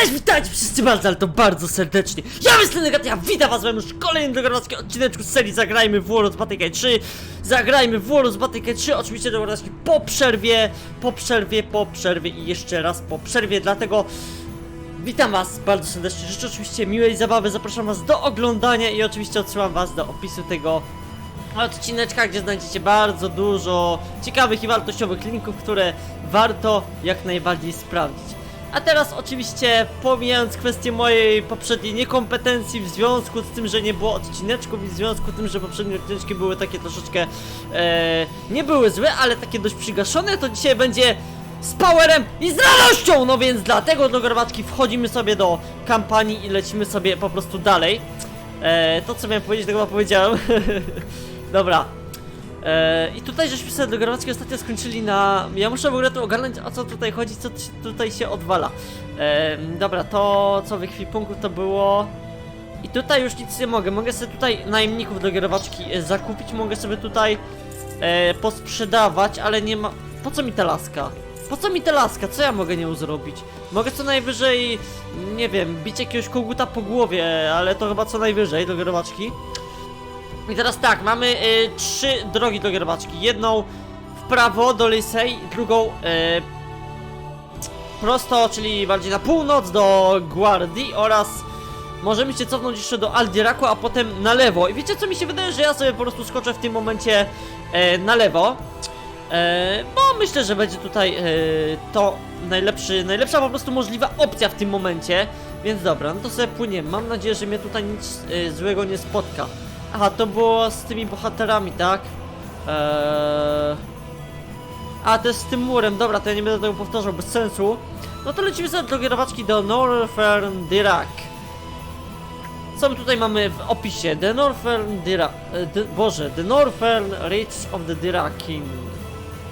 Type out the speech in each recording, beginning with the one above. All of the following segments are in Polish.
Cześć, witajcie wszyscy bardzo, ale to bardzo serdecznie. Ja jestem Negatia, witam was w już kolejnym drogowackim odcineczku z serii Zagrajmy w Warlords Battlecry 3. Zagrajmy w Warlords Battlecry 3, oczywiście drogowacki po przerwie, po przerwie, po przerwie i jeszcze raz po przerwie, dlatego... Witam was bardzo serdecznie, życzę oczywiście miłej zabawy, zapraszam was do oglądania i oczywiście odsyłam was do opisu tego odcineczka, gdzie znajdziecie bardzo dużo ciekawych i wartościowych linków, które warto jak najbardziej sprawdzić. A teraz oczywiście pomijając kwestię mojej poprzedniej niekompetencji w związku z tym, że nie było odcineczków i w związku z tym, że poprzednie odcineczki były takie troszeczkę e, nie były złe, ale takie dość przygaszone, to dzisiaj będzie z powerem i z radością! No więc dlatego do garbatki wchodzimy sobie do kampanii i lecimy sobie po prostu dalej. E, to co miałem powiedzieć, tego chyba powiedziałem. Dobra. E, I tutaj żeśmy sobie do Grawackiej ostatnio skończyli na... Ja muszę w ogóle tu ogarnąć o co tutaj chodzi, co tutaj się odwala. E, dobra, to co w ekwipunku to było... I tutaj już nic nie mogę, mogę sobie tutaj najemników do Grawacki e, zakupić, mogę sobie tutaj posprzedawać, ale nie ma... Po co mi ta laska? Po co mi ta laska? Co ja mogę nią zrobić? Mogę co najwyżej, nie wiem, bić jakiegoś koguta po głowie, ale to chyba co najwyżej do Grawacki. I teraz tak, mamy y, trzy drogi do Gerbaczki. Jedną w prawo do Lysej, drugą y, prosto, czyli bardziej na północ do Guardii oraz możemy się cofnąć jeszcze do Aldiraku, a potem na lewo. I wiecie co mi się wydaje, że ja sobie po prostu skoczę w tym momencie e, na lewo. E, bo myślę, że będzie tutaj e, to najlepszy, najlepsza po prostu możliwa opcja w tym momencie. Więc dobra, no to sobie płyniemy. Mam nadzieję, że mnie tutaj nic e, złego nie spotka. Aha, to było z tymi bohaterami, tak? Eee... A, to jest z tym murem, dobra, to ja nie będę tego powtarzał, bez sensu. No to lecimy sobie do kierowaczki do Northern Dirac. Co my tutaj mamy w opisie? The Northern Dirac... e, Boże, The Northern Reaches of the Diracian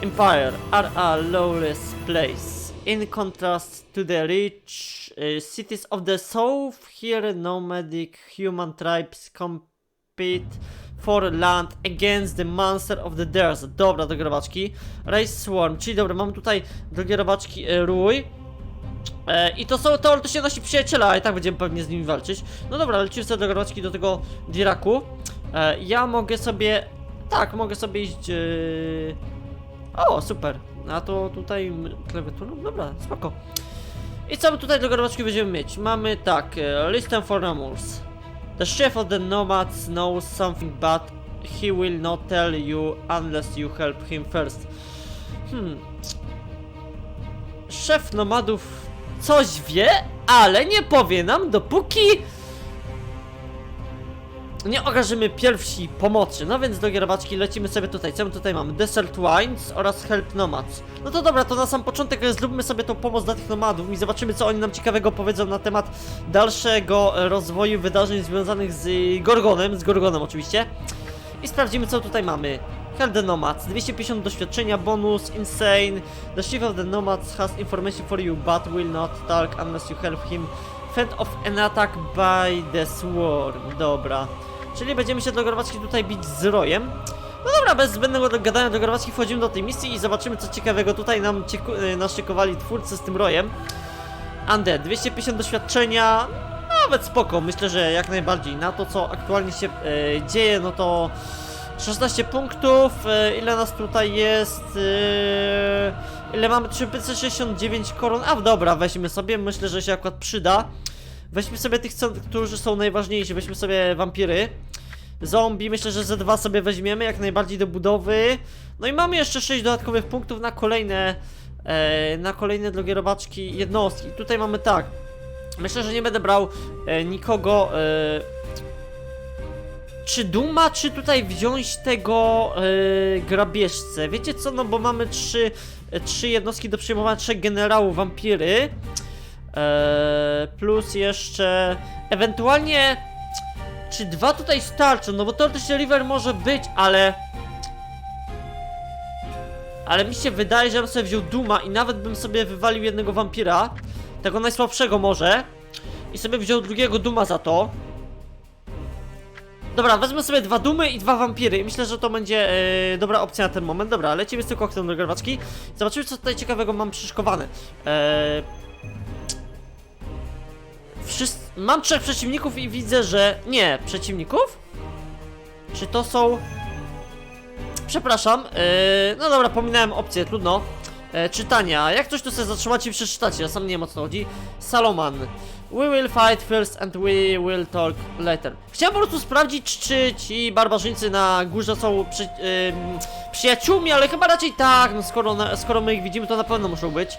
Empire are a lawless place. In contrast to the rich uh, cities of the south, here nomadic human tribes compete for land against the monster of the desert. Dobra, do grabaczki. Race Swarm, czyli dobra, mamy tutaj do grabaczki e, rój. E, I to są teoretycznie nasi przyjaciele, a i tak będziemy pewnie z nimi walczyć. No dobra, lecimy sobie do grabaczki do tego Diraku. E, ja mogę sobie... Tak, mogę sobie iść... E... O, super. A to tutaj klawiaturą? Dobra, spoko. I co my tutaj do grabaczki będziemy mieć? Mamy tak, e, listę for animals. The chief of the nomads knows something but he will not tell you unless you help him first. Hmm. Szef nomadów coś wie, ale nie powie nam dopóki nie okażemy pierwsi pomocy. No więc do gierowaczki lecimy sobie tutaj. Co my tutaj mamy? Desert Wines oraz Help Nomads. No to dobra, to na sam początek e, zróbmy sobie tą pomoc dla tych nomadów i zobaczymy co oni nam ciekawego powiedzą na temat dalszego rozwoju wydarzeń związanych z e, Gorgonem, z Gorgonem oczywiście. I sprawdzimy co tutaj mamy. Help the Nomads, 250 doświadczenia, bonus, insane. The chief of the Nomads has information for you, but will not talk unless you help him fend off an attack by the swarm. Dobra. Czyli będziemy się do Gorwacki tutaj bić z Rojem. No dobra, bez zbędnego gadania do Gorwacki wchodzimy do tej misji i zobaczymy co ciekawego tutaj nam e, naszykowali twórcy z tym Rojem. Undead, 250 doświadczenia, nawet spoko, myślę, że jak najbardziej. Na to co aktualnie się e, dzieje, no to 16 punktów, e, ile nas tutaj jest, ile mamy, 369 koron, a dobra, weźmy sobie, myślę, że się akurat przyda. Weźmy sobie tych, którzy są najważniejsi, weźmy sobie wampiry. Zombie, myślę, że Z2 sobie weźmiemy jak najbardziej do budowy. No i mamy jeszcze 6 dodatkowych punktów na kolejne, e, na kolejne drogie robaczki jednostki. Tutaj mamy tak, myślę, że nie będę brał e, nikogo, e, czy Duma, czy tutaj wziąć tego e, grabieżcę? Wiecie co, no bo mamy trzy, trzy jednostki do przyjmowania, trzech generałów, wampiry. E, plus jeszcze ewentualnie czy dwa tutaj starczą? No bo teoretycznie River może być, ale ale mi się wydaje, że bym sobie wziął Duma i nawet bym sobie wywalił jednego wampira, tego najsłabszego może i sobie wziął drugiego Duma za to. Dobra, wezmę sobie dwa dumy i dwa wampiry i myślę, że to będzie e, dobra opcja na ten moment. Dobra, lecimy z tym koktem do garbaczki. Zobaczymy, co tutaj ciekawego mam przyszykowane. E, wszyscy... Mam trzech przeciwników i widzę, że... Nie, przeciwników? Czy to są... Przepraszam, yy, no dobra, pominąłem opcję, trudno. E, czytania, jak coś to sobie zatrzymacie i przeczytacie, ja sam nie wiem o co chodzi. Saloman. We will fight first and we will talk later. Chciałem po prostu sprawdzić, czy ci barbarzyńcy na górze są przy, przyjaciółmi, ale chyba raczej tak, no skoro, skoro my ich widzimy, to na pewno muszą być.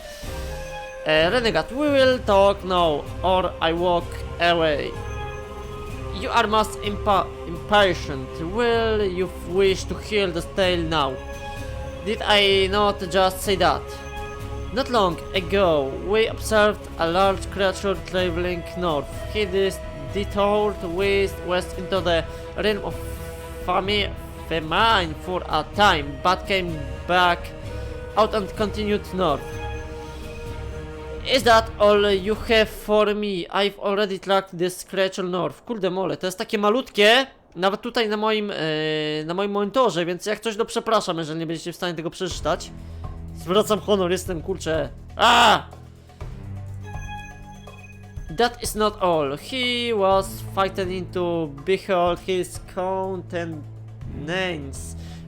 E, Renegade, we will talk now, or I walk away. You are most impa impatient. Will you wish to hear the tale now? Did I not just say that? Not long ago, we observed a large creature traveling north. He detoured west, west into the realm of fami- famine for a time, but came back out and continued north. Is that all you have for me? I've already tracked this creature north. Kurde mole, to jest takie malutkie, nawet tutaj na moim, e, na moim monitorze, więc jak coś, to przepraszam, jeżeli nie będziecie w stanie tego przeczytać. Zwracam honor, jestem kurczę. A! That is not all. He was fighting to behold his countenance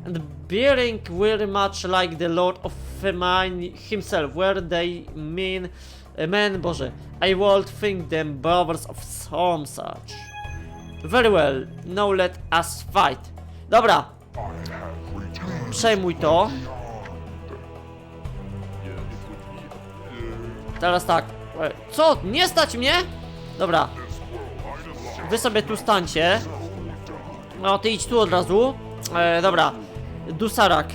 and bearing very much like the Lord of Famine himself, where they mean uh, men, Boże, I would think them brothers of some such. Very well, now let us fight. Dobra, przejmuj to. Teraz tak. E, Co? Nie stać mnie? Dobra. Wy sobie tu stańcie. No, ty idź tu od razu. E, dobra. Dusarak.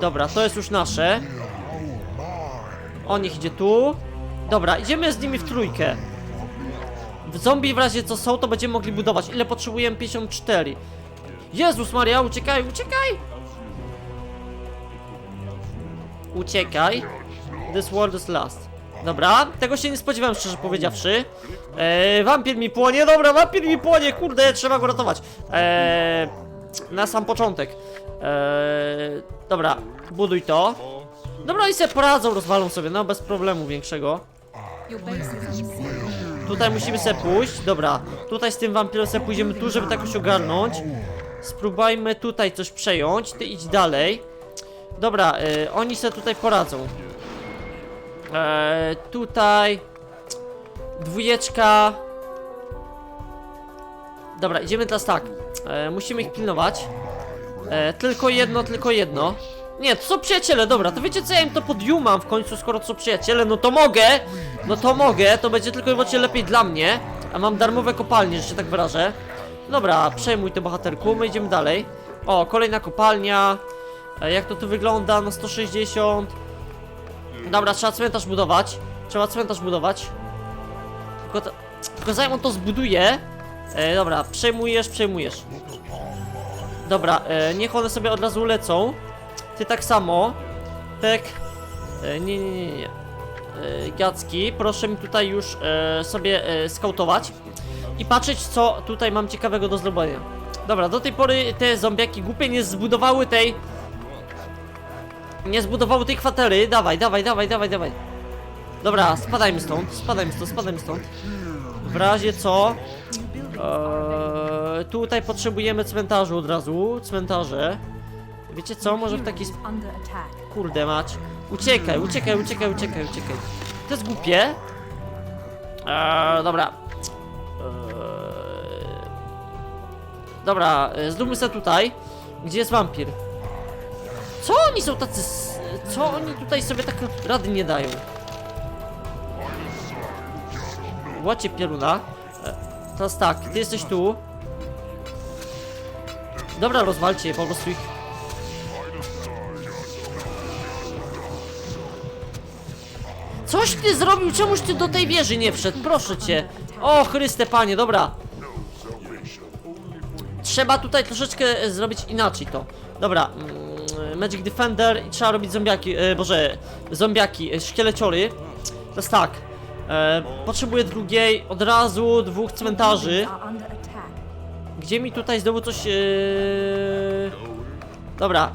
Dobra, to jest już nasze. On niech idzie tu. Dobra, idziemy z nimi w trójkę. W zombie w razie co są, to będziemy mogli budować. Ile potrzebujemy? 54. Jezus Maria, uciekaj, uciekaj! Uciekaj. This world is last. Dobra, tego się nie spodziewałem, szczerze powiedziawszy. Eee, wampir mi płonie, dobra, wampir mi płonie, kurde, trzeba go ratować. Eee, na sam początek. Eee, dobra, buduj to. Dobra, oni sobie poradzą, rozwalą sobie, no bez problemu większego. Tutaj musimy sobie pójść, dobra. Tutaj z tym wampirem sobie pójdziemy tu, żeby tak ogarnąć. Spróbujmy tutaj coś przejąć, ty idź dalej. Dobra, y, oni sobie tutaj poradzą. E, tutaj... Dwójeczka... Dobra, idziemy teraz tak. E, musimy ich pilnować. E, tylko jedno, tylko jedno. Nie, to są przyjaciele, dobra, to wiecie co, ja im to podjumam w końcu, skoro to są przyjaciele, no to mogę, no to mogę, to będzie tylko i wyłącznie lepiej dla mnie, a mam darmowe kopalnie, że się tak wyrażę. Dobra, przejmuj to bohaterku, my idziemy dalej. O, kolejna kopalnia, e, jak to tu wygląda, no 160. Dobra, trzeba cmentarz budować, trzeba cmentarz budować. Tylko, to, tylko zanim on to zbuduje, e, dobra, przejmujesz, przejmujesz. Dobra, e, niech one sobie od razu lecą. Ty tak samo. Tak. E, nie, nie, nie, nie. E, Gacki, proszę mi tutaj już e, sobie e, skautować i patrzeć, co tutaj mam ciekawego do zrobienia. Dobra, do tej pory te zombiaki głupie nie zbudowały tej. Nie zbudowały tej kwatery. Dawaj, dawaj, dawaj, dawaj, dawaj. Dobra, spadajmy stąd, spadajmy stąd, spadajmy stąd. W razie co. Eee, tutaj potrzebujemy cmentarzu od razu. Cmentarze. Wiecie co? Może w taki sp-. Kurde mać. Uciekaj, uciekaj, uciekaj, uciekaj, uciekaj. To jest głupie. Eee, dobra. Eee, dobra, e, zróbmy sobie tutaj. Gdzie jest wampir? Co oni są tacy... Co oni tutaj sobie tak rady nie dają? Łacie pieluna. E, Teraz tak, ty jesteś tu. Dobra, rozwalcie po prostu ich Coś ty zrobił, czemuś ty do tej wieży nie wszedł, proszę cię. O Chryste panie, dobra. Trzeba tutaj troszeczkę e, zrobić inaczej to. Dobra, mm, Magic Defender i trzeba robić zombiaki, e, boże, zombiaki, e, szkieleciory. To jest tak, e, potrzebuję drugiej, od razu dwóch cmentarzy. Gdzie mi tutaj znowu coś... E... Dobra.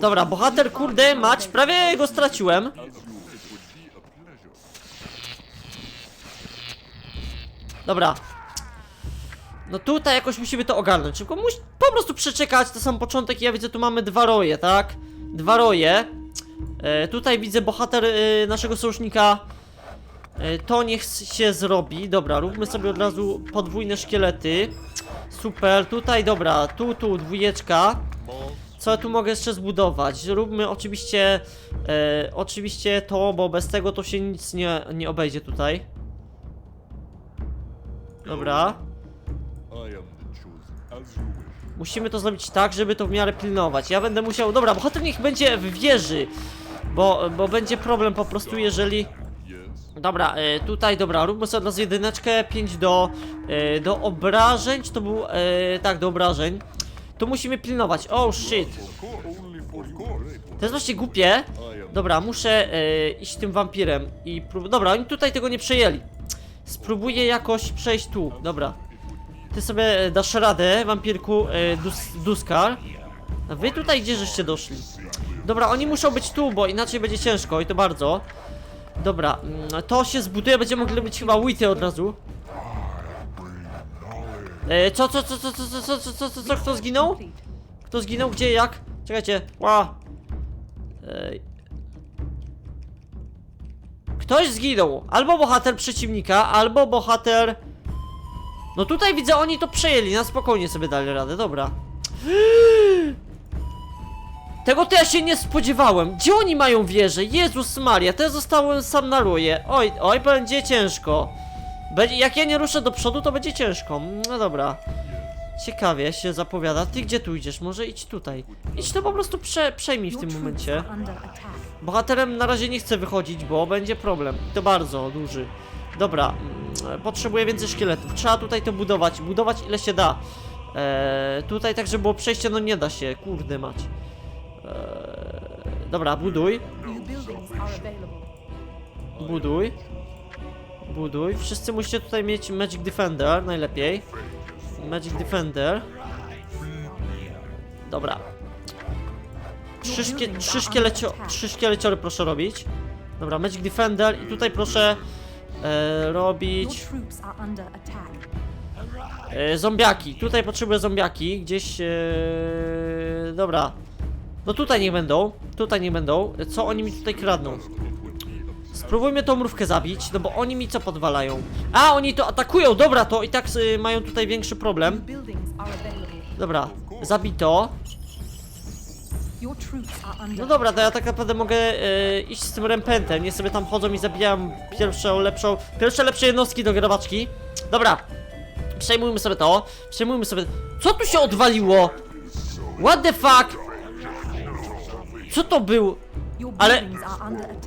Dobra, bohater, kurde, mać, prawie go straciłem. Dobra, no tutaj jakoś musimy to ogarnąć. Tylko musi po prostu przeczekać to sam początek. Ja widzę, tu mamy dwa roje, tak? Dwa roje. E, tutaj widzę bohater e, naszego sojusznika. E, to niech się zrobi. Dobra, róbmy sobie od razu podwójne szkielety. Super, tutaj dobra, tu, tu, dwójeczka. Co ja tu mogę jeszcze zbudować? Róbmy oczywiście, e, oczywiście to, bo bez tego to się nic nie, nie obejdzie tutaj. Dobra. Musimy to zrobić tak, żeby to w miarę pilnować. Ja będę musiał. Dobra, bohater niech będzie w wieży. Bo, bo będzie problem po prostu, jeżeli. Dobra, e, tutaj, dobra, róbmy sobie od razu jedyneczkę, 5 do, e, do obrażeń, czy to był, e, tak, do obrażeń. Tu musimy pilnować, oh shit, to jest właśnie głupie. Dobra, muszę iść tym wampirem i prób... Dobra, oni tutaj tego nie przejęli. Spróbuję jakoś przejść tu, dobra. Ty sobie e, dasz radę, wampirku e, dus, Duskar. A wy tutaj gdzie żeście doszli? Dobra, oni muszą być tu, bo inaczej będzie ciężko i to bardzo. Dobra, mm, to się zbuduje, będziemy mogli robić chyba wity od razu. E, co, co, co, co, co, co, co, co, co, co, co, kto zginął? Kto zginął? Gdzie? Jak? Czekajcie. Ła. Ej. Ktoś zginął. Albo bohater przeciwnika, albo bohater... No tutaj widzę, oni to przejęli. Na spokojnie sobie dali radę. Dobra. Tego to ja się nie spodziewałem. Gdzie oni mają wieżę? Jezus Maria, ja zostałem sam na ruje. Oj, oj, będzie ciężko. Będzie, jak ja nie ruszę do przodu, to będzie ciężko. No dobra. Ciekawie się zapowiada. Ty gdzie tu idziesz? Może idź tutaj. Idź to po prostu prze, przejmij w tym momencie. Bohaterem na razie nie chcę wychodzić, bo będzie problem. I to bardzo duży. Dobra, mm, potrzebuję więcej szkieletów. Trzeba tutaj to budować. Budować ile się da. Eee, tutaj tak, żeby było przejście, no nie da się. Kurde mać. Eee, dobra, buduj. Buduj. Buduj. Wszyscy musicie tutaj mieć Magic Defender, najlepiej. Magic Defender. Dobra. Trzy, szkie, trzy, szkielecio, trzy szkieleciory proszę robić. Dobra, Magic Defender i tutaj proszę e, robić e, zombiaki. Tutaj potrzebuję zombiaki. Gdzieś. E, dobra. No tutaj nie będą. Tutaj nie będą. Co oni mi tutaj kradną? Spróbujmy tą mrówkę zabić, no bo oni mi co podwalają? A, oni to atakują, dobra, to i tak y, mają tutaj większy problem. Dobra, zabito. No dobra, to ja tak naprawdę mogę y, iść z tym rempentem, nie sobie tam chodzą i zabijam pierwszą, lepszą, pierwsze lepsze jednostki do grabaczki. Dobra, przejmujmy sobie to, przejmujmy sobie... Co tu się odwaliło? What the fuck? Co to był? Ale-.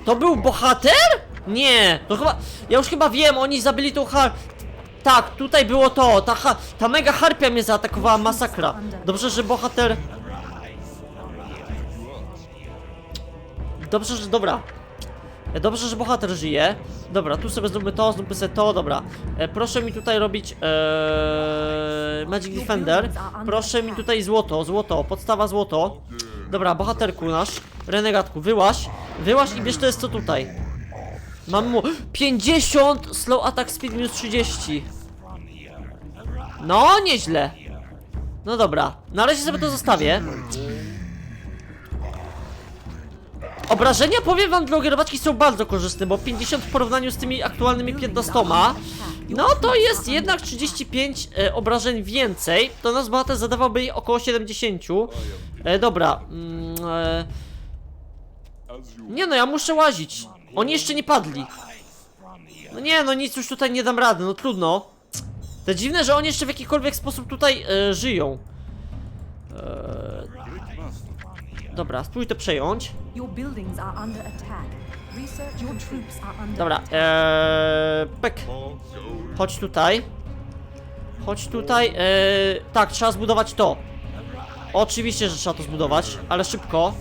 To był bohater? Nie, to chyba. Ja już chyba wiem, oni zabili tą har. Tak, tutaj było to. Ta, ha... ta mega harpia mnie zaatakowała, masakra. Dobrze, że bohater. Dobrze, że. Dobra. E, Dobrze, że bohater żyje. Dobra, tu sobie zróbmy to, zróbmy sobie to, dobra. E, proszę mi tutaj robić e, Magic Defender. Proszę mi tutaj złoto, złoto, podstawa złoto. Dobra, bohaterku nasz, renegatku, wyłaś. Wyłaś i bierz to jest co tutaj. Mam mu 50, slow attack speed minus 30. No, nieźle. No dobra, na razie sobie to zostawię. Obrażenia, powiem wam, dla ogrywaczki są bardzo korzystne, bo 50 w porównaniu z tymi aktualnymi 15, no to jest jednak 35 e, obrażeń więcej. To nasz bohater zadawałby jej około 70. E, dobra, mm, e, nie no, ja muszę łazić. Oni jeszcze nie padli. No nie, no nic już tutaj nie dam rady, no trudno. To dziwne, że oni jeszcze w jakikolwiek sposób tutaj e, żyją. E, dobra, spróbuj to przejąć. Dobra, eee, pek. Chodź tutaj. Chodź tutaj. Eee, tak, trzeba zbudować to. Oczywiście, że trzeba to zbudować, ale szybko.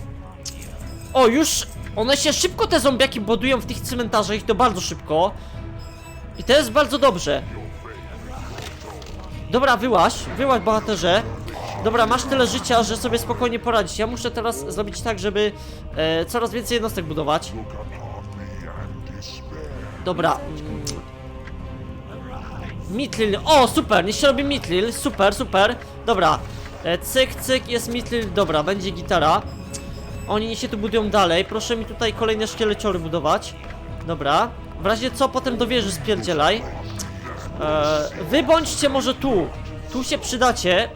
O, już one się szybko te zombiaki budują w tych cmentarzach i to bardzo szybko. I to jest bardzo dobrze. Dobra, wyłaś, wyłaś bohaterze. Dobra, masz tyle życia, że sobie spokojnie poradzić. Ja muszę teraz zrobić tak, żeby e, coraz więcej jednostek budować. Dobra. Mitlil, o super, niech się robi Mitlil, super, super, dobra. E, cyk, cyk, jest Mitlil, dobra, będzie gitara. Oni się tu budują dalej, proszę mi tutaj kolejne szkieleciory budować. Dobra, w razie co potem do wieży spierdzielaj. E, wy bądźcie może tu, tu się przydacie, e,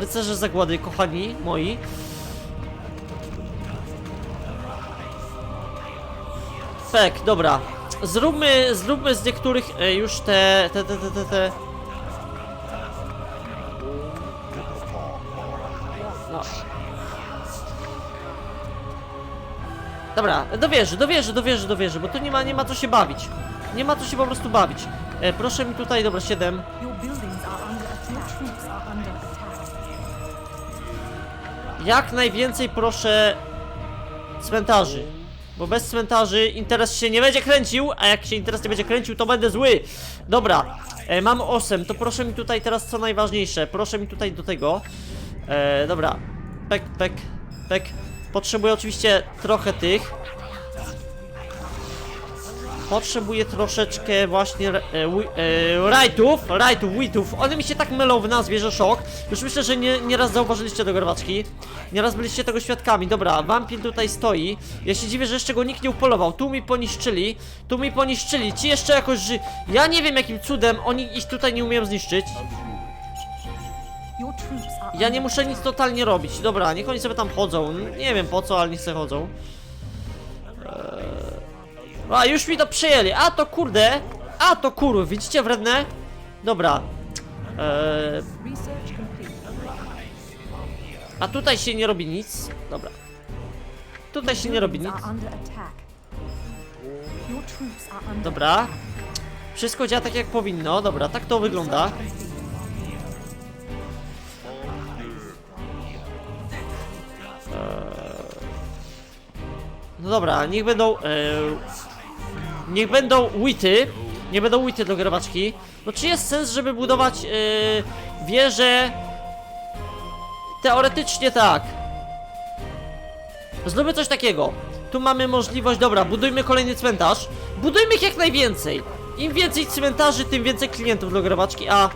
rycerze zagłady, kochani moi. Pek, dobra. Zróbmy, zróbmy z niektórych e, już te, te, te, te, te, te. No. Dobra, do wieży, do wieży, do wieży, do wieży, bo tu nie ma, nie ma co się bawić. Nie ma co się po prostu bawić. E, proszę mi tutaj, dobra, 7. Jak najwięcej proszę cmentarzy. Bo bez cmentarzy interes się nie będzie kręcił, a jak się interes nie będzie kręcił, to będę zły. Dobra, e, mam 8, to proszę mi tutaj teraz co najważniejsze. Proszę mi tutaj do tego. E, dobra, pek, pek, pek. Potrzebuję oczywiście trochę tych. Potrzebuję troszeczkę właśnie e, e, rajtów, rajtów, witów. One mi się tak mylą w nazwie, że szok. Już myślę, że nie, nieraz zauważyliście do garbaczki. Nieraz byliście tego świadkami. Dobra, wampir tutaj stoi. Ja się dziwię, że jeszcze go nikt nie upolował. Tu mi poniszczyli, tu mi poniszczyli. Ci jeszcze jakoś ży... Ja nie wiem jakim cudem oni ich tutaj nie umieją zniszczyć. Ja nie muszę nic totalnie robić. Dobra, niech oni sobie tam chodzą. Nie wiem po co, ale niech sobie chodzą. Eee... A, już mi to przyjęli. A to kurde. A to kurwy, widzicie wredne? Dobra. Eee... A tutaj się nie robi nic. Dobra. Tutaj się nie robi nic. Dobra. Wszystko działa tak jak powinno. Dobra, tak to wygląda. Eee, No dobra, niech będą. e, Niech będą wity. Nie będą wity do grabaczki. No czy jest sens, żeby budować e, wieże? Teoretycznie tak. Zróbmy coś takiego. Tu mamy możliwość, dobra, budujmy kolejny cmentarz. Budujmy ich jak najwięcej. Im więcej cmentarzy, tym więcej klientów do grabaczki, a...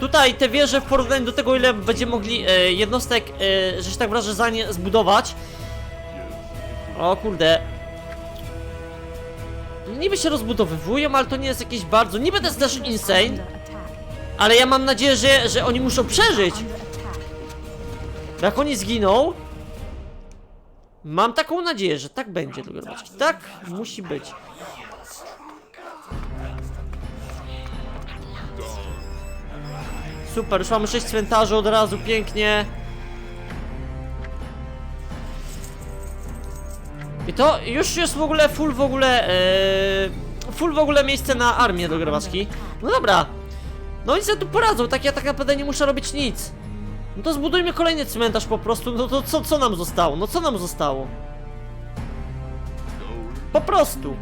Tutaj te wieże w porównaniu do tego, ile będziemy mogli e, jednostek, e, że się tak wyrażę, za nie zbudować. O kurde. Niby się rozbudowywują, ale to nie jest jakieś bardzo... Niby to jest też insane, ale ja mam nadzieję, że, że oni muszą przeżyć. Jak oni zginą, mam taką nadzieję, że tak będzie. Tak musi być. Super, już mamy 6 cmentarzy od razu, pięknie. I to już jest w ogóle full w ogóle, e, full w ogóle miejsce na armię do grobaczki. No dobra. No oni sobie tu poradzą, tak ja tak naprawdę nie muszę robić nic. No to zbudujmy kolejny cmentarz po prostu, no to co, co nam zostało? No co nam zostało? Po prostu.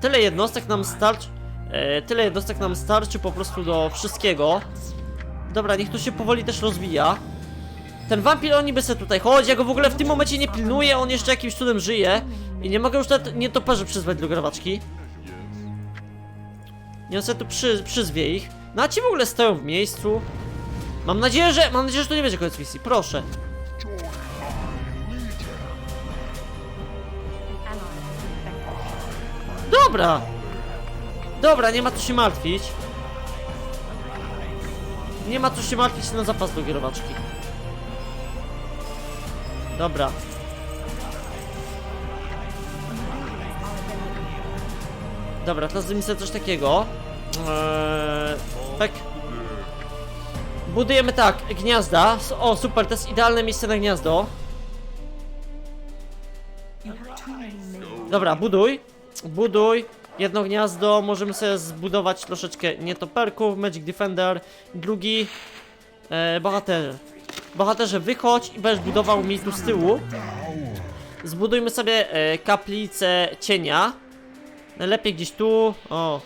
Tyle jednostek nam starczy. E, tyle jednostek nam starczy po prostu do wszystkiego. Dobra, niech to się powoli też rozwija. Ten wampir on niby se tutaj chodzi, ja go w ogóle w tym momencie nie pilnuję, on jeszcze jakimś cudem żyje. I nie mogę już nawet nietoperzy przyzwać do grawaczki. Nie on sobie tu przy, przyzwie ich. No a ci w ogóle stoją w miejscu. Mam nadzieję, że. Mam nadzieję, że to nie będzie koniec misji. Proszę. Dobra! Dobra, nie ma co się martwić. Nie ma co się martwić na zapas do kierowaczki. Dobra. Dobra, teraz zrobimy sobie coś takiego. Eee, tak. Budujemy tak, gniazda. O, super, to jest idealne miejsce na gniazdo. Dobra, buduj. Buduj. Jedno gniazdo, możemy sobie zbudować troszeczkę nietoperków, Magic Defender, drugi e, bohater. Bohaterze wychodź i będziesz budował mi tu z tyłu. Zbudujmy sobie e, kaplicę cienia. Najlepiej gdzieś tu. O.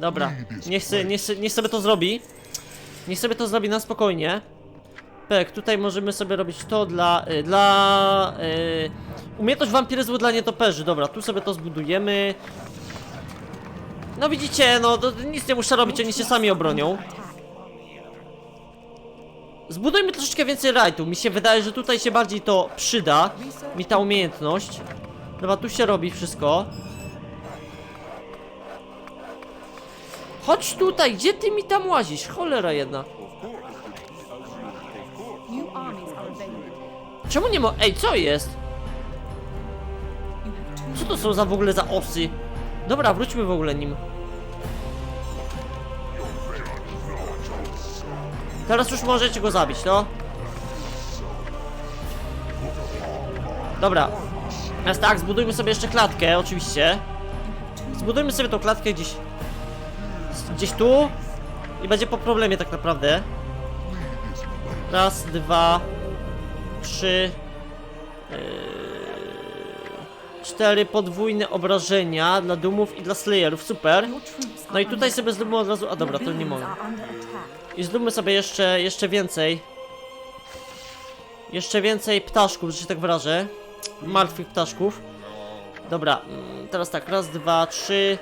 Dobra, niech, se, niech, se, niech sobie to zrobi. Niech sobie to zrobi na spokojnie. Pek, tutaj możemy sobie robić to dla... Y, dla... Y, umiejętność wampiryzmu dla nietoperzy. Dobra, tu sobie to zbudujemy. No widzicie, no nic nie muszę robić, oni się sami obronią. Zbudujmy troszeczkę więcej rajtu. Mi się wydaje, że tutaj się bardziej to przyda. Mi ta umiejętność. Dobra, tu się robi wszystko. Chodź tutaj, gdzie ty mi tam łazisz? Cholera jedna. Czemu nie mo... Ej, co jest? Co to są za w ogóle za osy? Dobra, wróćmy w ogóle nim. Teraz już możecie go zabić, no. Dobra. Teraz tak, zbudujmy sobie jeszcze klatkę, oczywiście. Zbudujmy sobie tą klatkę gdzieś... Gdzieś tu. I będzie po problemie tak naprawdę. Raz, dwa, trzy, cztery podwójne obrażenia dla dumów i dla slayerów, super. No i tutaj sobie zróbmy od razu, a dobra, to nie mogę. I zróbmy sobie jeszcze, jeszcze więcej. Jeszcze więcej ptaszków, że się tak wyrażę. Martwych ptaszków. Dobra, mm, teraz tak, raz, dwa, trzy.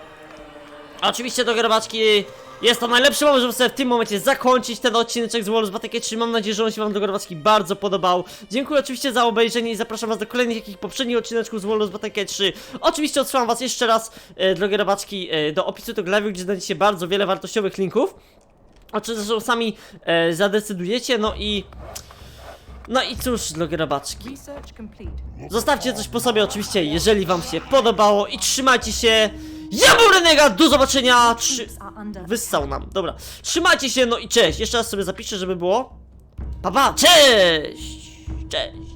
Oczywiście do grabaczki jest to najlepszy moment, żeby sobie w tym momencie zakończyć ten odcinek z Walls Battlecade 3. Mam nadzieję, że on się wam do grabaczki bardzo podobał. Dziękuję oczywiście za obejrzenie i zapraszam was do kolejnych jakich poprzednich odcineczków z Walls Battlecade 3. Oczywiście odsyłam was jeszcze raz e, do grabaczki e, do opisu tego live'u, gdzie znajdziecie bardzo wiele wartościowych linków. O czym zresztą sami e, zadecydujecie, no i... No i cóż. Research complete. Zostawcie coś po sobie oczywiście, jeżeli wam się podobało i trzymajcie się. Ja był Renegat, do zobaczenia! Trzy... Wyssał nam, dobra. Trzymajcie się, no i cześć! Jeszcze raz sobie zapiszę, żeby było. Pa, pa, cześć! Cześć!